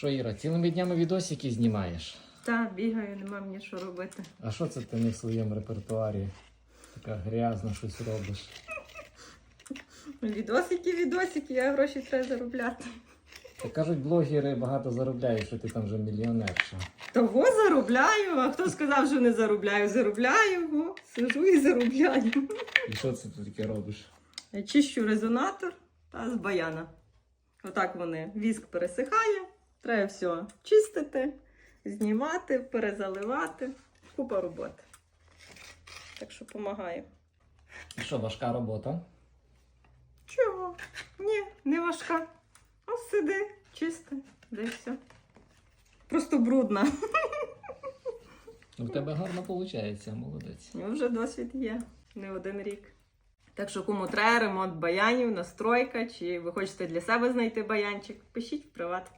Що, Іра, цілими днями відосики знімаєш? Та, бігаю, нема мені що робити. А що це ти не в своєму репертуарі? Така грязна щось робиш. Відосики, відосики, а гроші треба заробляти. Та кажуть, блогери багато заробляють, що ти там вже мільйонерша. Того заробляю, а хто сказав, що не заробляю? Заробляю, о, сижу і заробляю. І що це ти таке робиш? Я чищу резонатор та з баяна. Отак вони. Віск пересихає, треба все чистити, знімати, перезаливати. Купа роботи. Так що допомагаю. Що, важка робота? Чого? Ні, не важка. Ось сиди, чисти, де все. Просто брудна. В тебе гарно виходить, молодець. Ну, Вже досвід є, не один рік. Так що кому треба ремонт баянів, настройка, чи ви хочете для себе знайти баянчик, пишіть в приват.